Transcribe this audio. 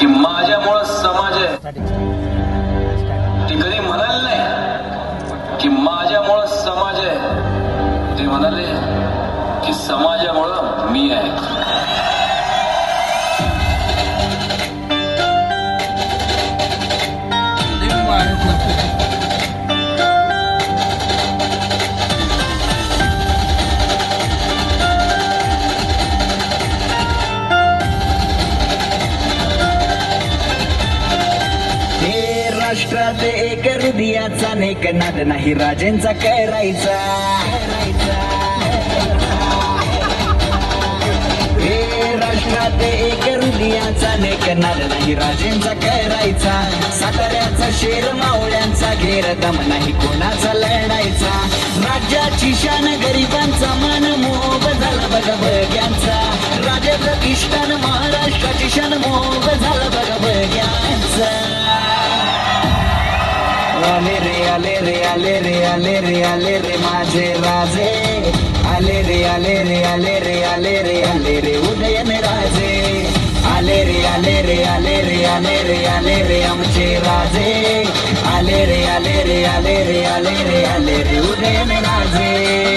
की माझ्यामुळं समाज आहे. ते कधी म्हणाले नाही की माझ्यामुळं समाज आहे. ते म्हणाले की समाजामुळं मी आहे. महाराष्ट्रात एक हृदयाचा नेक नाद नाही राजेंचा करायचा हे राष्ट्रात एक हृदयाचा नेक नाही राजेंचा करायचा साताऱ्याचा शेर मावळ्यांचा घेर दम नाही कोणाचा लढायचा? राज्याची शान गरिबांचा मान मोग झाला बघा बघ्यांचा राजा प्रतिष्ठान महाराष्ट्राची शान मोग झाला Alere alere alere alere alere maaje raze Alere alere alere alere alere udayane raze Alere alere alere alere alere amche raze Alere alere alere alere alere udayane raze